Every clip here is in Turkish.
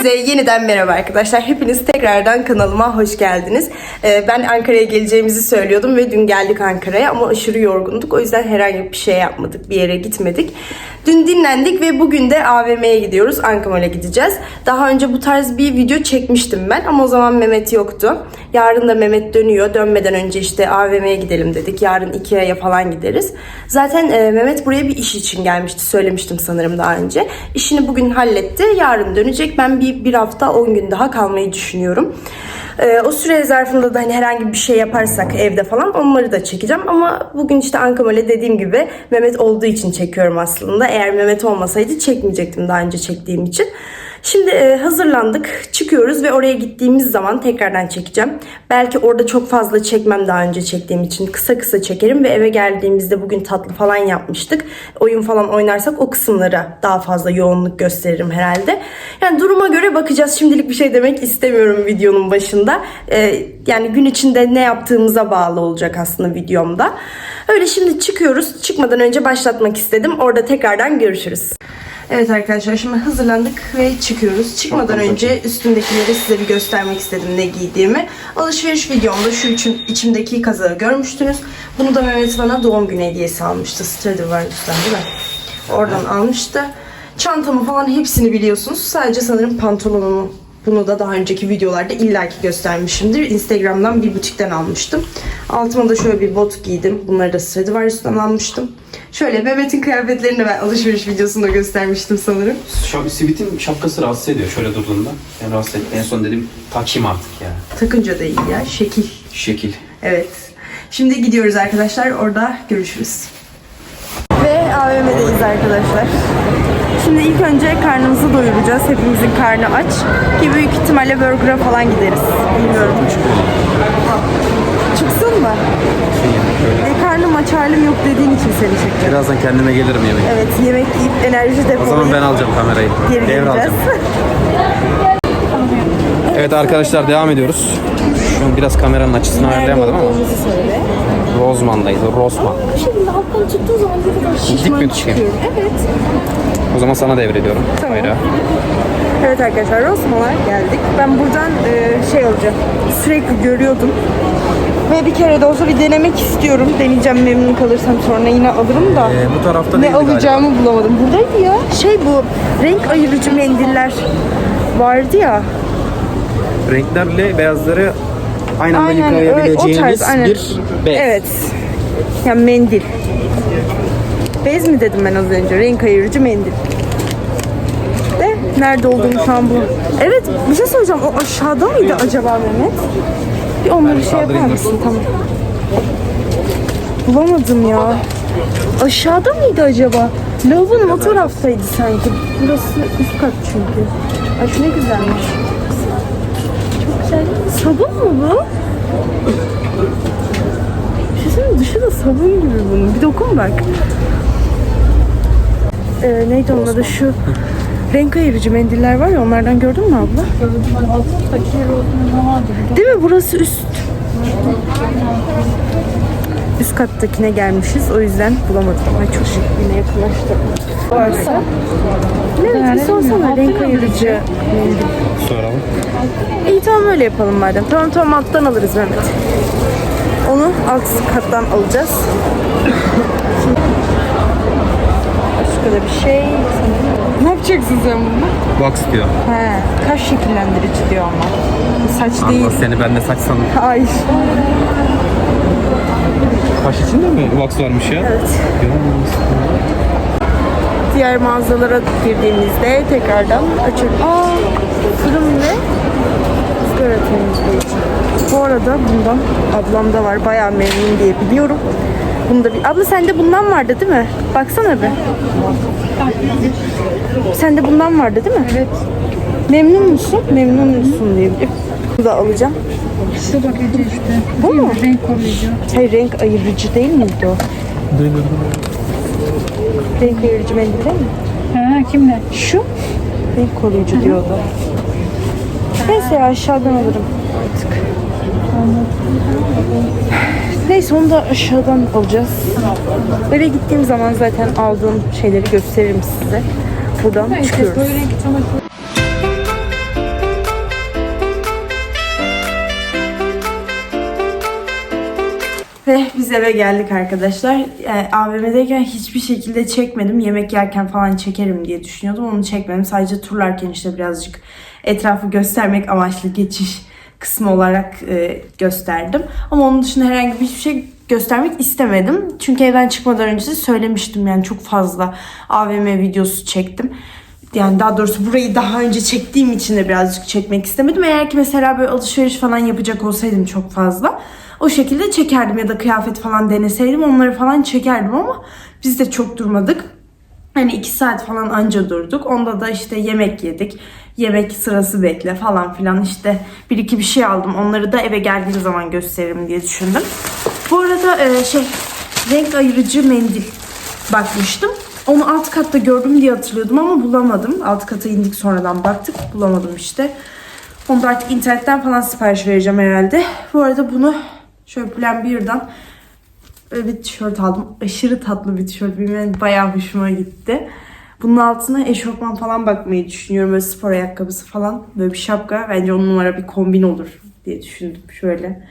Hepinize yeniden merhaba arkadaşlar. Hepiniz tekrardan kanalıma hoş geldiniz. Ee, ben Ankara'ya geleceğimizi söylüyordum ve dün geldik Ankara'ya ama aşırı yorgunduk. O yüzden herhangi bir şey yapmadık, bir yere gitmedik. Dün dinlendik ve bugün de AVM'ye gidiyoruz. Ankamol'e gideceğiz. Daha önce bu tarz bir video çekmiştim ben ama o zaman Mehmet yoktu. Yarın da Mehmet dönüyor. Dönmeden önce işte AVM'ye gidelim dedik. Yarın Ikea'ya falan gideriz. Zaten e, Mehmet buraya bir iş için gelmişti. Söylemiştim sanırım daha önce. İşini bugün halletti. Yarın dönecek. Ben bir, bir hafta 10 gün daha kalmayı düşünüyorum. E, o süre zarfında da hani herhangi bir şey yaparsak evde falan onları da çekeceğim. Ama bugün işte Ankamol'e dediğim gibi Mehmet olduğu için çekiyorum aslında. Eğer Mehmet olmasaydı çekmeyecektim daha önce çektiğim için. Şimdi e, hazırlandık, çıkıyoruz ve oraya gittiğimiz zaman tekrardan çekeceğim. Belki orada çok fazla çekmem daha önce çektiğim için. Kısa kısa çekerim ve eve geldiğimizde bugün tatlı falan yapmıştık. Oyun falan oynarsak o kısımlara daha fazla yoğunluk gösteririm herhalde. Yani duruma göre bakacağız. Şimdilik bir şey demek istemiyorum videonun başında. E, yani gün içinde ne yaptığımıza bağlı olacak aslında videomda. Öyle şimdi çıkıyoruz. Çıkmadan önce başlatmak istedim. Orada tekrardan görüşürüz. Evet arkadaşlar şimdi hazırlandık ve çıkıyoruz. Çıkmadan önce üstümdekileri size bir göstermek istedim ne giydiğimi. Alışveriş videomda şu için, içimdeki kazağı görmüştünüz. Bunu da Mehmet bana doğum günü hediyesi almıştı. Stradivarius'tan değil mi? Oradan almıştı. Çantamı falan hepsini biliyorsunuz. Sadece sanırım pantolonumu bunu da daha önceki videolarda illaki göstermişimdir. Instagram'dan bir butikten almıştım. Altıma da şöyle bir bot giydim. Bunları da Stradivarius'tan almıştım. Şöyle Mehmet'in kıyafetlerini ben alışveriş videosunda göstermiştim sanırım. Şu sivitin şapkası rahatsız ediyor şöyle durduğunda. Yani rahatsız etti. En son dedim takayım artık ya. Takınca da iyi ya. Şekil. Şekil. Evet. Şimdi gidiyoruz arkadaşlar. Orada görüşürüz. Ve AVM'deyiz arkadaşlar. Şimdi ilk önce karnımızı doyuracağız. Hepimizin karnı aç. Ki büyük ihtimalle burger'a falan gideriz. Bilmiyorum. Çıksın mı? E, karnım aç halim yok dediğin için seni çekeceğim. Birazdan kendime gelirim yemek. Evet yemek yiyip enerji O depolayıp zaman ben alacağım kamerayı. geri. Devralacağım. Evet arkadaşlar devam ediyoruz. Şu an biraz kameranın açısını ayarlayamadım ama. söyle. Rozman'dayız. Rosman. Bu şekilde alttan tuttuğu zaman ne kadar şişman Dik mi çıkıyorum. Evet. O zaman sana devrediyorum. Tamam. Hayra. Evet arkadaşlar Rosman'a geldik. Ben buradan e, şey alacağım. Sürekli görüyordum. Ve bir kere de olsa bir denemek istiyorum. Deneyeceğim memnun kalırsam sonra yine alırım da. Ee, bu tarafta ne değildi alacağımı bulamadım. Buradaydı ya. Şey bu renk ayırıcı mendiller vardı ya. Renklerle beyazları aynı anda Aynen yıkayabileceğiniz tarz. Aynen. bir bez. Evet. Yani mendil. Bez mi dedim ben az önce? Renk ayırıcı mendil. De nerede olduğunu şu an bu. Evet bir şey soracağım. O aşağıda mıydı acaba Mehmet? Bir onları şey yapar mısın? Tamam. Bulamadım ya. Aşağıda mıydı acaba? Lavabonun o taraftaydı sanki. Burası üst kat çünkü. Ay ne güzelmiş. Güzel. Sabun mu bu? Mi? dışı da sabun gibi bunun. Bir dokun bak. Ee, neydi onun adı şu renk ayırıcı mendiller var ya onlardan gördün mü abla? Değil mi? Burası üst. Üst kattakine gelmişiz. O yüzden bulamadım. Ay çok şık. Yine yakınlaştım. Varsa. Evet bir sorsana renk ayırıcı. Soralım. İyi tamam öyle yapalım madem. Tamam tamam alttan alırız Mehmet. Onu alt kattan alacağız. Başka da bir şey. Ne yapacaksın sen bunu? Box diyor. He, kaş şekillendirici diyor ama. Saç değil. Allah seni ben de saç sandım. Hayır. Kaş içinde mi wax varmış ya? Evet. Diğer mağazalara girdiğimizde tekrardan açık. Aa, fırın temizleyici. Bu arada bundan ablamda var. Bayağı memnun diye biliyorum. Bunda bir... Abla sende bundan vardı değil mi? Baksana bir. Sende bundan vardı değil mi? Evet. Memnun musun? Memnun musun diye. Bunu da alacağım. Şu bakıcı işte. Bu mu? Renk koruyucu. Hayır renk ayırıcı değil miydi o? Renk ayırıcı mendil değil mi? Ha kimle? Şu renk koruyucu diyordu. Neyse ya aşağıdan alırım artık. Neyse onu da aşağıdan alacağız. Eve gittiğim zaman zaten aldığım şeyleri gösteririm size. Buradan çıkıyoruz. Ve biz eve geldik arkadaşlar. Yani AVM'deyken hiçbir şekilde çekmedim. Yemek yerken falan çekerim diye düşünüyordum. Onu çekmedim. Sadece turlarken işte birazcık etrafı göstermek amaçlı geçiş kısmı olarak e, gösterdim. Ama onun dışında herhangi bir şey göstermek istemedim. Çünkü evden çıkmadan önce de söylemiştim yani çok fazla AVM videosu çektim. Yani daha doğrusu burayı daha önce çektiğim için de birazcık çekmek istemedim. Eğer ki mesela böyle alışveriş falan yapacak olsaydım çok fazla o şekilde çekerdim ya da kıyafet falan deneseydim onları falan çekerdim ama biz de çok durmadık. Hani iki saat falan anca durduk. Onda da işte yemek yedik. Yemek sırası bekle falan filan işte bir iki bir şey aldım. Onları da eve geldiğim zaman gösteririm diye düşündüm. Bu arada e, şey renk ayırıcı mendil bakmıştım. Onu alt katta gördüm diye hatırlıyordum ama bulamadım. Alt kata indik sonradan baktık bulamadım işte. Onu da artık internetten falan sipariş vereceğim herhalde. Bu arada bunu şöyle Plan 1'den Böyle bir tişört aldım. Aşırı tatlı bir tişört. Benim bayağı hoşuma gitti. Bunun altına eşofman falan bakmayı düşünüyorum. Böyle spor ayakkabısı falan. Böyle bir şapka. Bence on numara bir kombin olur diye düşündüm şöyle.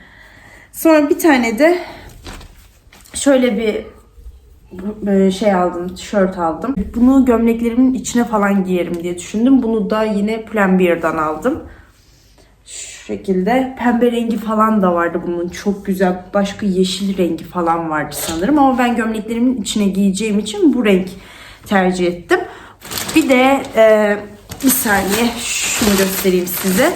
Sonra bir tane de şöyle bir böyle şey aldım, tişört aldım. Bunu gömleklerimin içine falan giyerim diye düşündüm. Bunu da yine Plan 1'den aldım. Şekilde pembe rengi falan da vardı bunun çok güzel başka yeşil rengi falan vardı sanırım ama ben gömleklerimin içine giyeceğim için bu renk tercih ettim. Bir de e, bir saniye şunu göstereyim size.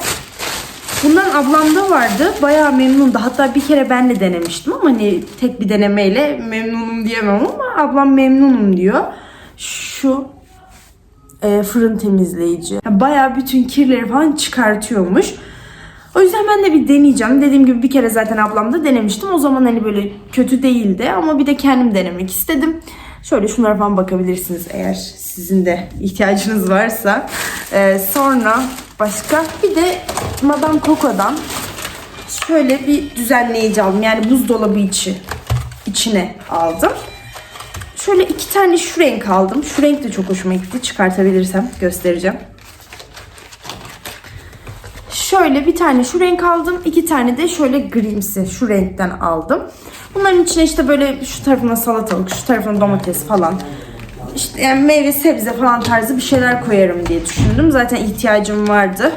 Bundan ablamda vardı. Bayağı memnundu. Hatta bir kere ben de denemiştim ama hani tek bir denemeyle memnunum diyemem ama ablam memnunum diyor. Şu e, fırın temizleyici. Yani bayağı bütün kirleri falan çıkartıyormuş. O yüzden ben de bir deneyeceğim. Dediğim gibi bir kere zaten ablamda denemiştim. O zaman hani böyle kötü değildi ama bir de kendim denemek istedim. Şöyle şunlara falan bakabilirsiniz eğer sizin de ihtiyacınız varsa. Ee, sonra başka bir de Madame Coco'dan şöyle bir düzenleyici aldım. Yani buzdolabı içi içine aldım. Şöyle iki tane şu renk aldım. Şu renk de çok hoşuma gitti. Çıkartabilirsem göstereceğim. Şöyle bir tane şu renk aldım. iki tane de şöyle grimsi şu renkten aldım. Bunların içine işte böyle şu tarafına salatalık, şu tarafına domates falan. İşte yani meyve sebze falan tarzı bir şeyler koyarım diye düşündüm. Zaten ihtiyacım vardı.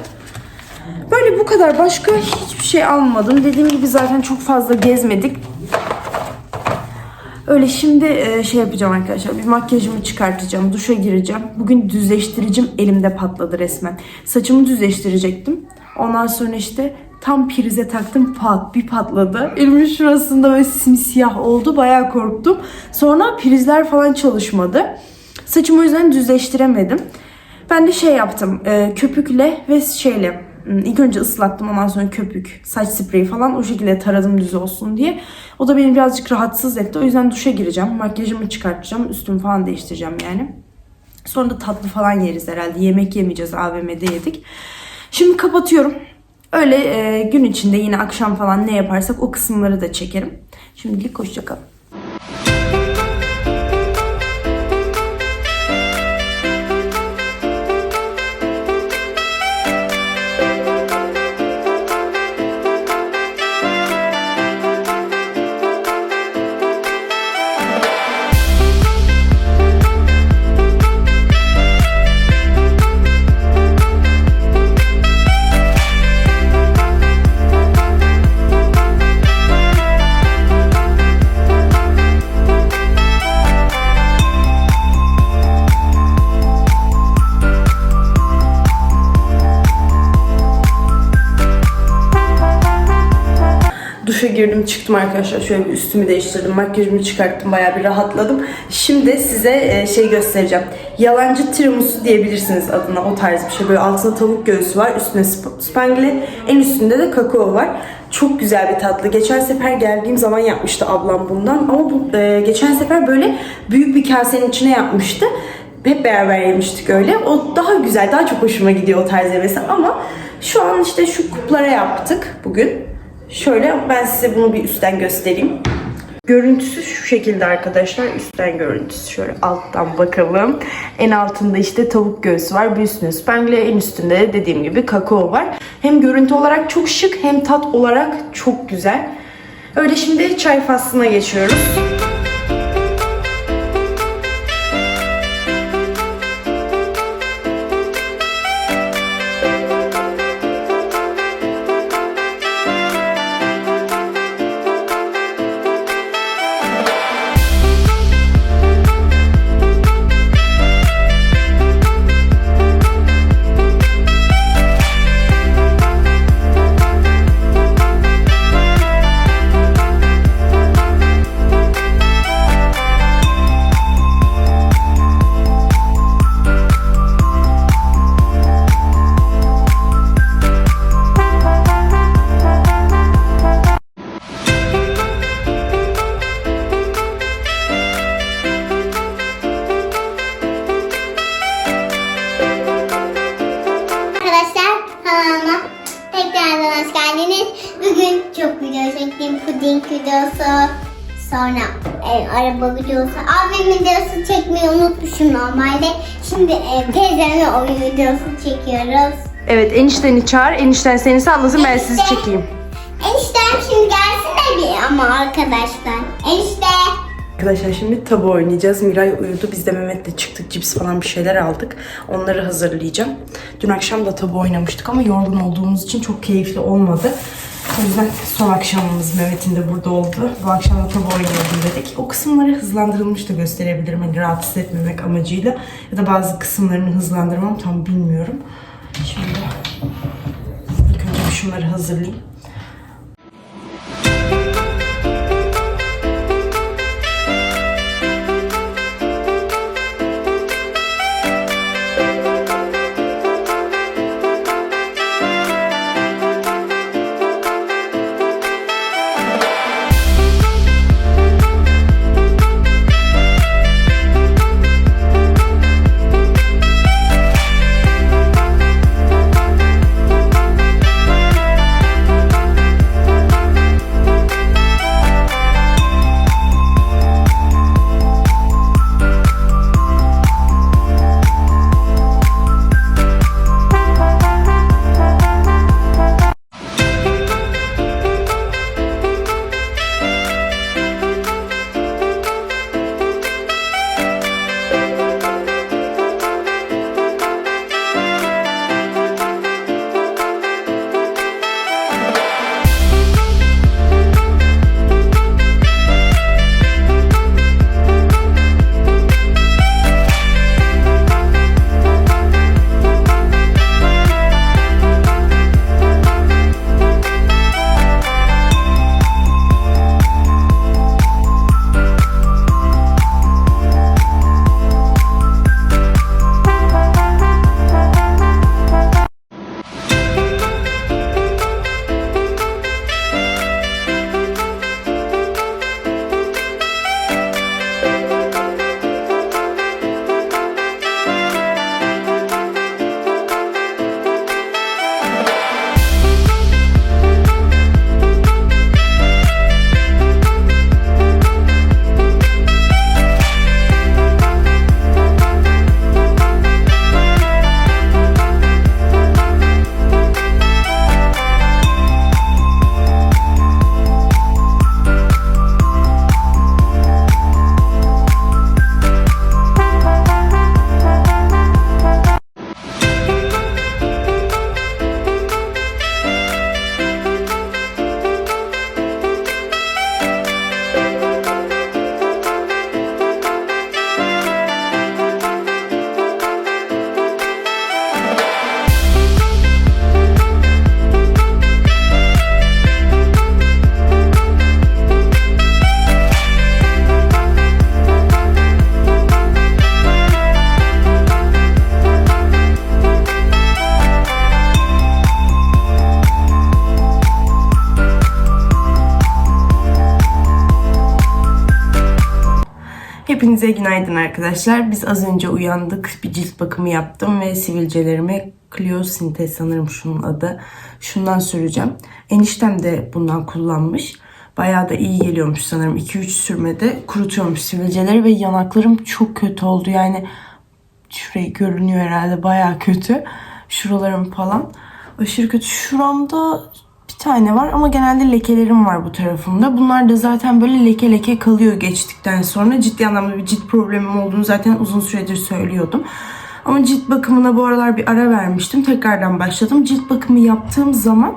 Böyle bu kadar. Başka hiçbir şey almadım. Dediğim gibi zaten çok fazla gezmedik. Öyle şimdi e, şey yapacağım arkadaşlar. Bir makyajımı çıkartacağım. Duşa gireceğim. Bugün düzleştiricim elimde patladı resmen. Saçımı düzleştirecektim. Ondan sonra işte tam prize taktım pat bir patladı. Elimin şurasında böyle simsiyah oldu. Bayağı korktum. Sonra prizler falan çalışmadı. Saçımı o yüzden düzleştiremedim. Ben de şey yaptım. e, köpükle ve şeyle ilk önce ıslattım ondan sonra köpük, saç spreyi falan o şekilde taradım düz olsun diye. O da beni birazcık rahatsız etti. O yüzden duşa gireceğim. Makyajımı çıkartacağım. Üstümü falan değiştireceğim yani. Sonra da tatlı falan yeriz herhalde. Yemek yemeyeceğiz. AVM'de yedik. Şimdi kapatıyorum. Öyle e, gün içinde yine akşam falan ne yaparsak o kısımları da çekerim. Şimdilik hoşçakalın. Duşa girdim çıktım arkadaşlar. Şöyle bir üstümü değiştirdim. Makyajımı çıkarttım. Bayağı bir rahatladım. Şimdi size e, şey göstereceğim. Yalancı tiramisu diyebilirsiniz adına. O tarz bir şey. Böyle altında tavuk göğsü var. Üstüne sp- spangle. En üstünde de kakao var. Çok güzel bir tatlı. Geçen sefer geldiğim zaman yapmıştı ablam bundan. Ama bu e, geçen sefer böyle büyük bir kasenin içine yapmıştı. Hep beraber yemiştik öyle. O daha güzel, daha çok hoşuma gidiyor o tarz yemesi. Ama şu an işte şu kuplara yaptık bugün. Şöyle ben size bunu bir üstten göstereyim. Görüntüsü şu şekilde arkadaşlar. Üstten görüntüsü şöyle alttan bakalım. En altında işte tavuk göğsü var. Bir üstünde spangle, en üstünde de dediğim gibi kakao var. Hem görüntü olarak çok şık hem tat olarak çok güzel. Öyle şimdi çay faslına geçiyoruz. Bugün çok video çektim. Puding videosu. Sonra e, araba videosu. Abim videosu çekmeyi unutmuşum normalde. Şimdi e, teyzemle oyun videosu çekiyoruz. Evet enişteni çağır. Enişten seni sallasın ben sizi çekeyim. Eniştem şimdi gelsin de bir ama arkadaşlar. Enişte. Arkadaşlar şimdi tabu oynayacağız. Miray uyudu. Biz de Mehmet'le çıktık. Cips falan bir şeyler aldık. Onları hazırlayacağım. Dün akşam da tabu oynamıştık ama yorgun olduğumuz için çok keyifli olmadı. O yüzden son akşamımız Mehmet'in de burada oldu. Bu akşam tabu oynayalım dedik. O kısımları hızlandırılmış da gösterebilirim. Hani rahatsız etmemek amacıyla. Ya da bazı kısımlarını hızlandırmam tam bilmiyorum. Şimdi ilk önce şunları hazırlayayım. Hepinize günaydın arkadaşlar. Biz az önce uyandık. Bir cilt bakımı yaptım ve sivilcelerime Clio Sintez sanırım şunun adı. Şundan süreceğim. Eniştem de bundan kullanmış. Bayağı da iyi geliyormuş sanırım. 2-3 sürmede kurutuyormuş sivilceleri ve yanaklarım çok kötü oldu. Yani şurayı görünüyor herhalde bayağı kötü. Şuralarım falan. Aşırı kötü. Şuramda iki tane var ama genelde lekelerim var bu tarafımda. Bunlar da zaten böyle leke leke kalıyor geçtikten sonra. Ciddi anlamda bir cilt problemim olduğunu zaten uzun süredir söylüyordum. Ama cilt bakımına bu aralar bir ara vermiştim. Tekrardan başladım. Cilt bakımı yaptığım zaman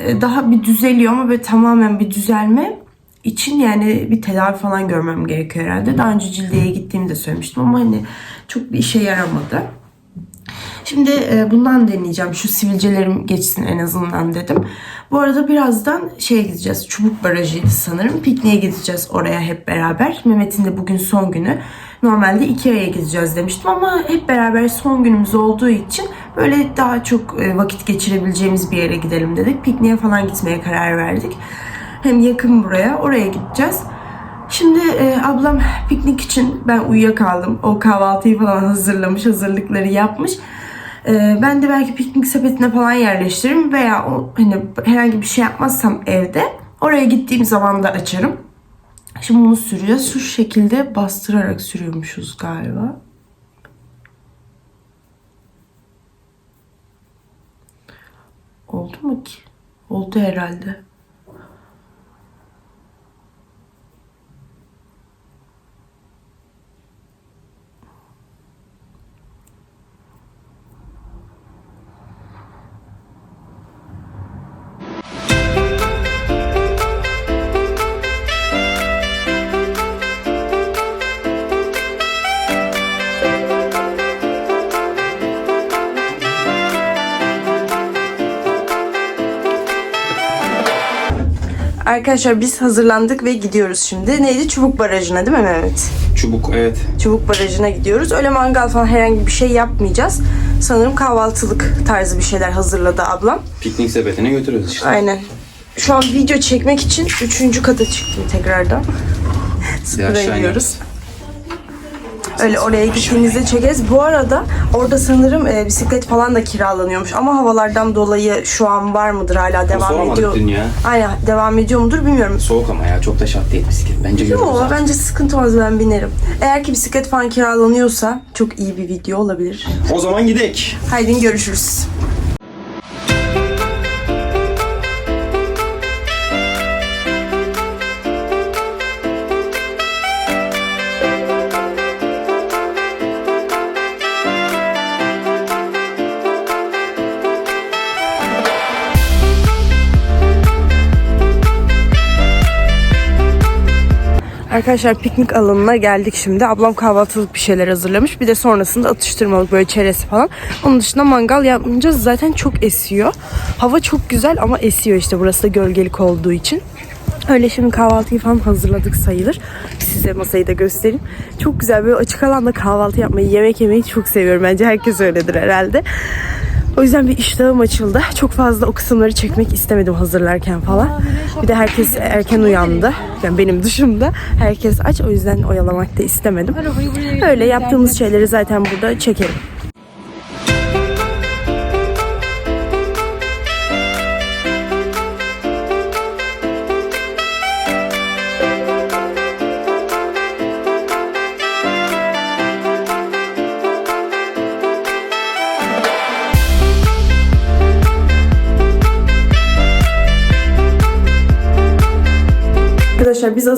e, daha bir düzeliyor ama böyle tamamen bir düzelme için yani bir tedavi falan görmem gerekiyor herhalde. Daha önce cildeye gittiğimi de söylemiştim ama hani çok bir işe yaramadı. Şimdi e, bundan deneyeceğim. Şu sivilcelerim geçsin en azından dedim. Bu arada birazdan şeye gideceğiz. Çubuk Barajı'ydı sanırım. Pikniğe gideceğiz oraya hep beraber. Mehmet'in de bugün son günü. Normalde iki aya gideceğiz demiştim ama hep beraber son günümüz olduğu için böyle daha çok e, vakit geçirebileceğimiz bir yere gidelim dedik. Pikniğe falan gitmeye karar verdik. Hem yakın buraya. Oraya gideceğiz. Şimdi e, ablam piknik için ben uyuyakaldım. O kahvaltıyı falan hazırlamış, hazırlıkları yapmış. E, ben de belki piknik sepetine falan yerleştiririm veya o, hani herhangi bir şey yapmazsam evde oraya gittiğim zaman da açarım. Şimdi bunu süreceğiz. Şu şekilde bastırarak sürüyormuşuz galiba. Oldu mu ki? Oldu herhalde. Arkadaşlar biz hazırlandık ve gidiyoruz şimdi. Neydi? Çubuk Barajı'na değil mi Mehmet? Çubuk evet. Çubuk Barajı'na gidiyoruz. Öyle mangal falan herhangi bir şey yapmayacağız. Sanırım kahvaltılık tarzı bir şeyler hazırladı ablam. Piknik sepetine götürüyoruz işte. Aynen. Şu an video çekmek için üçüncü kata çıktım tekrardan. Gidiyoruz. ineriz. Öyle oraya gittiğimizde çekeriz. Bu arada orada sanırım e, bisiklet falan da kiralanıyormuş. Ama havalardan dolayı şu an var mıdır hala devam soramadık ediyor. dün ya. Aynen devam ediyor mudur bilmiyorum. Soğuk ama ya çok da şart değil bisiklet. Bence yürürüz abi. bence sıkıntı olmaz ben binerim. Eğer ki bisiklet falan kiralanıyorsa çok iyi bir video olabilir. O zaman gidek. Haydi görüşürüz. Arkadaşlar piknik alanına geldik şimdi. Ablam kahvaltılık bir şeyler hazırlamış. Bir de sonrasında atıştırmalık böyle çerez falan. Onun dışında mangal yapmayacağız. Zaten çok esiyor. Hava çok güzel ama esiyor işte burası da gölgelik olduğu için. Öyle şimdi kahvaltıyı falan hazırladık sayılır. Size masayı da göstereyim. Çok güzel böyle açık alanda kahvaltı yapmayı, yemek yemeyi çok seviyorum. Bence herkes öyledir herhalde. O yüzden bir iştahım açıldı. Çok fazla o kısımları çekmek istemedim hazırlarken falan. Bir de herkes erken uyandı. Yani benim dışımda. Herkes aç. O yüzden oyalamak da istemedim. Öyle yaptığımız şeyleri zaten burada çekerim.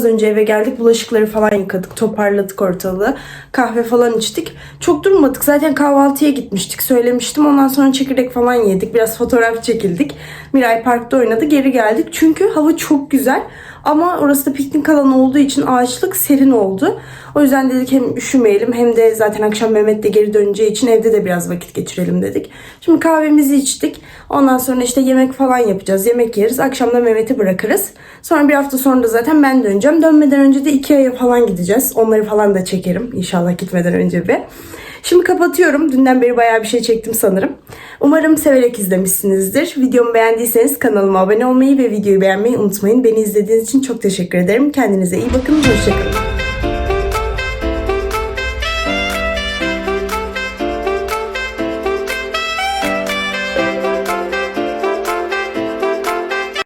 Az önce eve geldik. Bulaşıkları falan yıkadık. Toparladık ortalığı. Kahve falan içtik. Çok durmadık. Zaten kahvaltıya gitmiştik. Söylemiştim. Ondan sonra çekirdek falan yedik. Biraz fotoğraf çekildik. Miray Park'ta oynadı. Geri geldik. Çünkü hava çok güzel. Ama orası da piknik alanı olduğu için ağaçlık serin oldu. O yüzden dedik hem üşümeyelim hem de zaten akşam Mehmet de geri döneceği için evde de biraz vakit geçirelim dedik. Şimdi kahvemizi içtik. Ondan sonra işte yemek falan yapacağız. Yemek yeriz. Akşam da Mehmet'i bırakırız. Sonra bir hafta sonra da zaten ben döneceğim. Dönmeden önce de Ikea'ya falan gideceğiz. Onları falan da çekerim. İnşallah gitmeden önce bir. Şimdi kapatıyorum. Dünden beri bayağı bir şey çektim sanırım. Umarım severek izlemişsinizdir. Videomu beğendiyseniz kanalıma abone olmayı ve videoyu beğenmeyi unutmayın. Beni izlediğiniz için çok teşekkür ederim. Kendinize iyi bakın. Hoşçakalın.